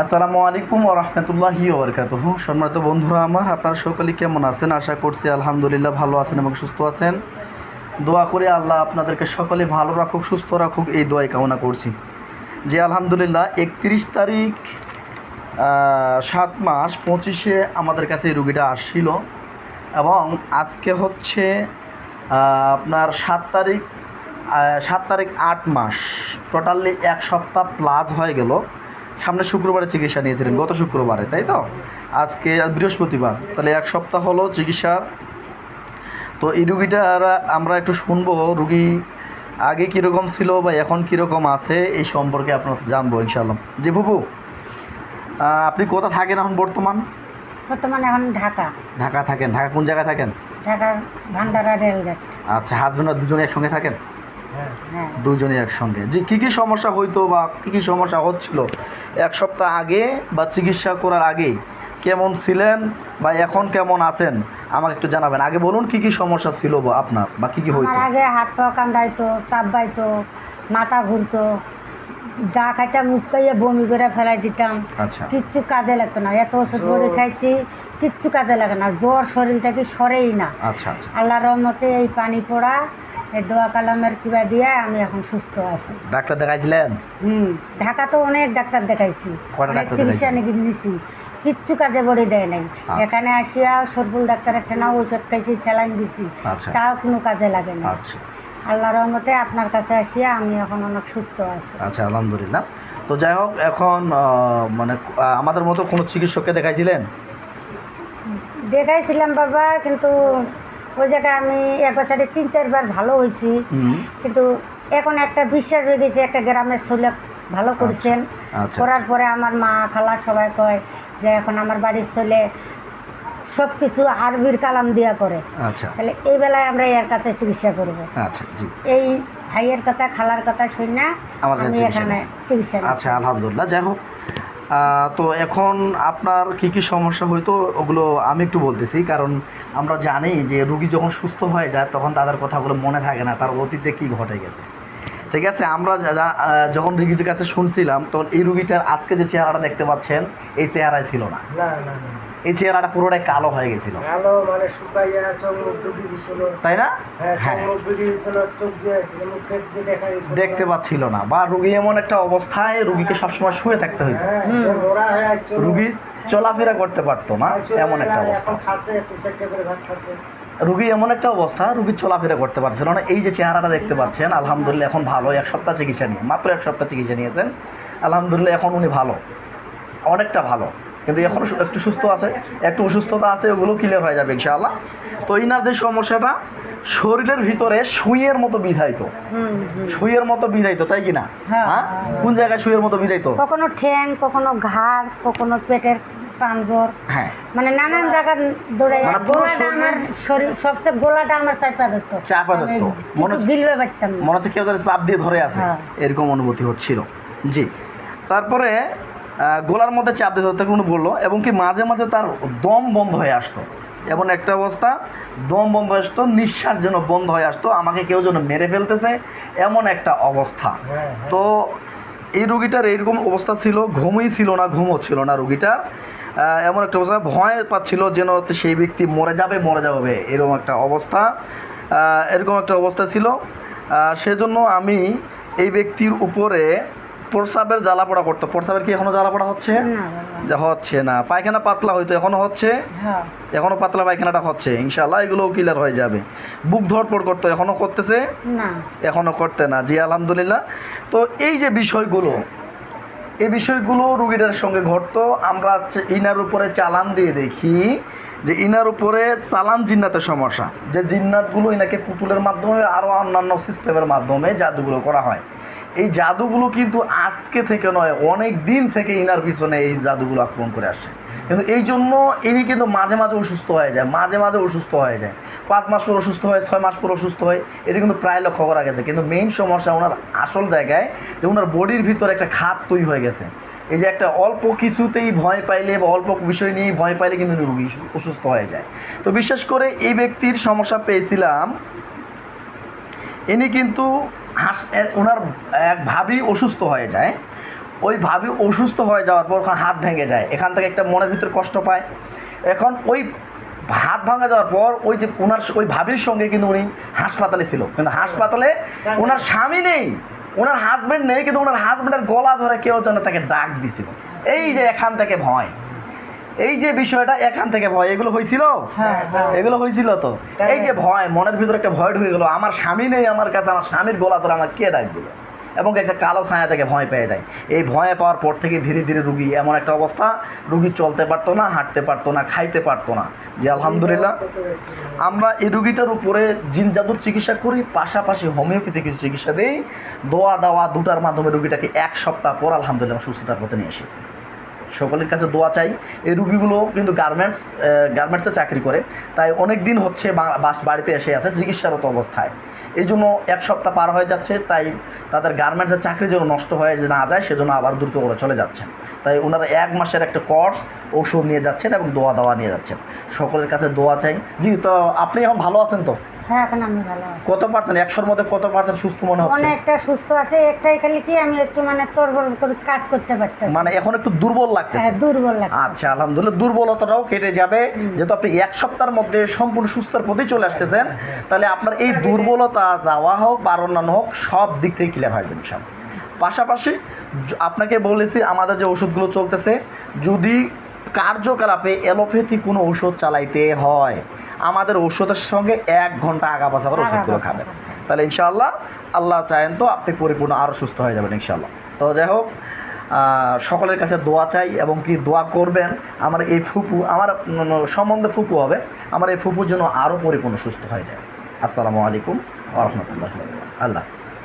আসসালামু আলাইকুম ওরহমতুল্লাহি ওবরকাতুহু সম্মানিত বন্ধুরা আমার, আপনারা সকলে কেমন আছেন? আশা করছি আলহামদুলিল্লাহ ভালো আছেন এবং সুস্থ আছেন। দোয়া করে আল্লাহ আপনাদেরকে সকলে ভালো রাখুক, সুস্থ রাখুক, এই দোয়াই কামনা করছি। যে আলহামদুলিল্লাহ একত্রিশ তারিখ সাত মাস পঁচিশে আমাদের কাছে এই রুগীটা আসছিল এবং আজকে হচ্ছে আপনার সাত তারিখ সাত তারিখ আট মাস। টোটালি এক সপ্তাহ প্লাস হয়ে গেল। সামনে শুক্রবারে চিকিৎসা নিয়েছিলেন গত শুক্রবারে তাই তো? আজকে বৃহস্পতিবার তাহলে এক সপ্তাহ হলো চিকিৎসার। তো এই রুগীটার আমরা একটু শুনব রুগী আগে কীরকম ছিল বা এখন কীরকম আছে এই সম্পর্কে আপনার জানব ইনশাল্লাহ জি বুবু আহ, আপনি কোথা থাকেন এখন বর্তমান? বর্তমানে এখন ঢাকা। ঢাকা থাকেন ঢাকা কোন জায়গায় থাকেন? Dhaka Bhandara rail gate. আচ্ছা হাজবেন্ড আর দুজনে একসঙ্গে থাকেন? দুজনে একসঙ্গে। যে কী কী সমস্যা হইতো বা কী কী সমস্যা হচ্ছিল এক সপ্তাহ আগে বা চিকিৎসা করার আগেই কেমন ছিলেন বা এখন কেমন আছেন আমাকে একটু জানাবেন। আগে বলুন কী কী সমস্যা ছিল বা আপনার বা কী কী হইতো? আগে হাত পা কামড়াইতো চাপ বাইতো মাথা ঘুরতো যা খাইতাম মুখ খাইয়ে বমি করে ফেলাই দিতাম। আচ্ছা। কিচ্ছু কাজে লাগতো না। এত ওষুধ বড়ি খাইছি কিচ্ছু কাজে লাগে না। জ্বর শরীরটা কি সরেই না। আচ্ছা আচ্ছা। আল্লাহ রহমতে এই পানি পড়া এই দোয়া কালামের কিবা দিয়ে আমি এখন সুস্থ আছি। ডাক্তার দেখাইছিলেন? হুম ঢাকা তো অনেক ডাক্তার দেখাইছি। অনেক চিকিৎসা? নাকি নিছি। কিচ্ছু কাজে বড়ি দেয় নাই। আচ্ছা। এখানে আসিয়া সরবুল ডাক্তার একটা না ঔষধ খাইছি স্যালাইন দিছি। আচ্ছা। তাও কোনো কাজে লাগে না। আচ্ছা। আল্লাহ রহমতে আপনার কাছে আসিয়া আমি এখন অনেক সুস্থ আছি। আচ্ছা আলহামদুলিল্লাহ। তো যাই হোক এখন মানে আমাদের মতো কোনো চিকিৎসককে দেখাইছিলেন? দেখাইছিলাম বাবা কিন্তু ওই জায়গায় আমি এক বছরে তিন চারবার ভালো হয়েছি। কিন্তু এখন একটা বিশ্বাস হয়ে গেছে একটা গ্রামের ছেলে ভালো করছেন। আচ্ছা করার পরে আমার মা খালা সবাই কয় যে এখন আমার বাড়ির ছেলে সব কিছু আরবির কালাম দিয়া করে। আচ্ছা। তাহলে এই বেলায় আমরা এর কাছে চিকিৎসা করব। আচ্ছা জি। এই ভাইয়ের কথা খালার কথা শুনে না আমার আমি এখানে চিকিৎসা। আচ্ছা আলহামদুলিল্লাহ। যাই হোক তো এখন আপনার কি কি সমস্যা হইতো ওগুলো আমি একটু বলতেছি কারণ আমরা জানি যে রুগী যখন সুস্থ হয়ে যায় তখন তাদের কথাগুলো মনে থাকে না তার অতীতে কি ঘটে গেছে। ঠিক আছে? আমরা যখন রুগীটির কাছে শুনছিলাম তখন এই রুগীটার আজকে যে চেহারাটা দেখতে পাচ্ছেন এই চেহারায় ছিল না। না না না এই চেহারাটা পুরোটাই কালো হয়ে গেছিল। মানে শুকাইয়া তাই না? হ্যাঁ হ্যাঁ। গেছিল দেখতে পাচ্ছিল না। বা রুগী এমন একটা অবস্থায় রুগীকে সবসময় শুয়ে থাকতে হইতো। হ্যাঁ। রুগী চলাফেরা করতে পারতো না এমন একটা অবস্থা। এখন খাচ্ছে একটু চারটে করে ভাত খাচ্ছে। রুগী এমন একটা অবস্থা রুগী চলাফেরা করতে পারছিল না। এই যে চেহারাটা দেখতে পাচ্ছেন আলহামদুলিল্লাহ এখন ভালো এক সপ্তাহ চিকিৎসা নিয়ে মাত্র এক সপ্তাহ চিকিৎসা নিয়েছেন। আলহামদুলিল্লাহ এখন উনি ভালো অনেকটা ভালো। কিন্তু এখন একটু সুস্থ আছে একটু অসুস্থতা আছে ওগুলো ক্লিয়ার হয়ে যাবে ইনশাআল্লাহ। তো ইনার যে সমস্যাটা শরীরের ভিতরে সুইয়ের মতো বিধাইতো। সুইয়ের মতো বিধাইতো তাই কি না? হ্যাঁ। হ্যাঁ? কোন জায়গায় সুইয়ের মতো বিধাইতো কখনো ঠ্যাং কখনো ঘাড় কখনো পেটের হ্যাঁ। মানে নানান জায়গা মানে গোলাটা আমার শরীর সবচেয়ে গোলাটা আমার চাপা ধরতো। চাপা ধরতো। মনে হচ্ছে- গিলবে পারতাম মনে হচ্ছে কেউ যেন চাপ দিয়ে ধরে আছে। হ্যাঁ। এরকম অনুভূতি হচ্ছিল। জি। তারপরে গোলার মধ্যে চাপ দিয়ে ধরতে কোনো বলল এবং কি মাঝে মাঝে তার দম বন্ধ হয়ে আসতো। এমন একটা অবস্থা। দম বন্ধ হয়ে আসতো নিঃশ্বাস যেন বন্ধ হয়ে আসতো আমাকে কেউ যেন মেরে ফেলতেছে এমন একটা অবস্থা। হ্যাঁ হ্যাঁ। তো এই রুগীটার এইরকম অবস্থা ছিল ঘুমই ছিল না ঘুমও ছিল না রুগীটার। এমন একটা অবস্থা। ভয় পাচ্ছিল যেন সেই ব্যক্তি মরে যাবে মরে যাবে এরকম একটা অবস্থা। এরকম একটা অবস্থা ছিল। সেজন্য আমি এই ব্যক্তির উপরে প্রস্রাবের জ্বালাপোড়া করতো প্রস্রাবের কি এখনও জ্বালাপোড়া হচ্ছে? যা হচ্ছে না। পায়খানা পাতলা হয়তো এখনও হচ্ছে। হ্যাঁ। এখনও পাতলা পায়খানাটা হচ্ছে ইনশাল্লাহ এগুলোও ক্লিয়ার হয়ে যাবে। বুক ধরপড় করতো এখনও করতেছে? না। এখনও করতে না। জি আলহামদুলিল্লাহ। তো এই যে বিষয়গুলো এই বিষয়গুলো রুগীদের সঙ্গে ঘটতো। আমরা ইনার উপরে চালান দিয়ে দেখি যে ইনার উপরে চালান জিন্নাতের সমস্যা। যে জিন্নাতগুলো ইনাকে পুতুলের মাধ্যমে আরও অন্যান্য সিস্টেমের মাধ্যমে জাদুগুলো করা হয়। এই জাদুগুলো কিন্তু আজকে থেকে নয়, অনেক দিন থেকে ইনার পিছনে এই জাদুগুলো আক্রমণ করে আসছে। কিন্তু এই জন্য ইনি কিন্তু মাঝে মাঝে অসুস্থ হয়ে যায়, মাঝে মাঝে অসুস্থ হয়ে যায়। পাঁচ মাস পর অসুস্থ হয়, ছয় মাস পর অসুস্থ হয়, এটা কিন্তু প্রায় লক্ষ্য করা গেছে। কিন্তু মেইন সমস্যা ওনার আসল জায়গায় যে ওনার বডির ভিতরে একটা খাত তৈরি হয়ে গেছে। এই যে একটা অল্প কিছুতেই ভয় পাইলে বা অল্প বিষয় নিয়ে ভয় পাইলে কিন্তু রুগী অসুস্থ হয়ে যায়। তো বিশেষ করে এই ব্যক্তির সমস্যা পেয়েছিলাম, ইনি কিন্তু হাস ওনার এক ভাবি অসুস্থ হয়ে যায়। ওই ভাবি অসুস্থ হয়ে যাওয়ার পর ওখানে হাত ভেঙে যায়। এখান থেকে একটা মনের ভিতরে কষ্ট পায়। এখন ওই হাত ভাঙা যাওয়ার পর ওই যে ওনার ওই ভাবির সঙ্গে কিন্তু উনি হাসপাতালে ছিল। কিন্তু হাসপাতালে ওনার স্বামী নেই ওনার হাজবেন্ড নেই কিন্তু ওনার হাজবেন্ডের গলা ধরে কেউ যেন তাকে ডাক দিছিল। এই যে এখান থেকে ভয়। এই যে বিষয়টা এখান থেকে ভয়। এগুলো হয়েছিল হ্যাঁ হ্যাঁ। এগুলো হয়েছিল তো। এই যে ভয় মনের ভিতরে একটা ভয় ঢুকে গেলো। আমার স্বামী নেই আমার কাছে আমার স্বামীর গলা ধরে আমার কে ডাক দিল? এবং একটা কালো ছায়া থেকে ভয় পেয়ে যায়। এই ভয় পাওয়ার পর থেকে ধীরে ধীরে রুগী এমন একটা অবস্থা, রুগী চলতে পারতো না, হাঁটতে পারতো না, খাইতে পারতো না। যে আলহামদুলিল্লাহ, আমরা এই রুগীটার উপরে জিন জাদুর চিকিৎসা করি, পাশাপাশি হোমিওপ্যাথি কিছু চিকিৎসা দিই। দোয়া দাওয়া দুটার মাধ্যমে রুগীটাকে এক সপ্তাহ পর আলহামদুলিল্লাহ সুস্থতার পথে নিয়ে এসেছি। সকলের কাছে দোয়া চাই। এই রুগীগুলো কিন্তু গার্মেন্টস গার্মেন্টসে চাকরি করে। তাই অনেক দিন হচ্ছে বাড়িতে এসে আছে চিকিৎসারত অবস্থায়। এই জন্য এক সপ্তাহ পার হয়ে যাচ্ছে, তাই তাদের গার্মেন্টসের চাকরি যেন নষ্ট হয়ে যে না যায়, সেজন্য আবার দ্রুত করে চলে যাচ্ছেন। তাই ওনারা এক মাসের একটা কোর্স ওষুধ নিয়ে যাচ্ছেন এবং দোয়া দাওয়া নিয়ে যাচ্ছেন। সকলের কাছে দোয়া চাই। জি, তো আপনি এখন ভালো আছেন তো? হ্যাঁ এখন আমি ভালো আছি। কত পার্সেন্ট একশোর মধ্যে কত পার্সেন্ট সুস্থ মনে হচ্ছে? অনেকটা সুস্থ আছে একটাই খালি কি আমি একটু মানে তোরবর করে কাজ করতে পারতেছি। মানে এখন একটু দুর্বল লাগতেছে। হ্যাঁ দুর্বল লাগে আচ্ছা আলহামদুলিল্লাহ দুর্বলতাটাও কেটে যাবে। যেহেতু আপনি এক সপ্তাহের মধ্যে সম্পূর্ণ সুস্থর প্রতি চলে আসতেছেন তাহলে আপনার এই দুর্বলতা যাওয়া হোক বা অন্যান্য হোক সব দিক থেকে ক্লিয়ার হয়ে যাবে সব পাশাপাশি আপনাকে বলেছি আমাদের যে ওষুধগুলো চলতেছে যদি কার্যকলাপে অ্যালোপ্যাথি কোনো ওষুধ চালাইতে হয়। আমাদের ওষুধের সঙ্গে এক ঘণ্টা আগা পাশা করে ওষুধগুলো খাবেন। তাহলে ইনশাআল্লাহ আল্লাহ চায়েন তো আপনি পরিপূর্ণ আরও সুস্থ হয়ে যাবেন ইনশাআল্লাহ। তো যাই হোক সকলের কাছে দোয়া চাই এবং কি দোয়া করবেন? আমার এই ফুপু আমার সম্বন্ধে ফুপু হবে। আমার এই ফুপুর জন্য আরও পরিপূর্ণ সুস্থ হয়ে যায়। আসসালামু আলাইকুম রহমতুল্লাহ আল্লাহ হাফিজ।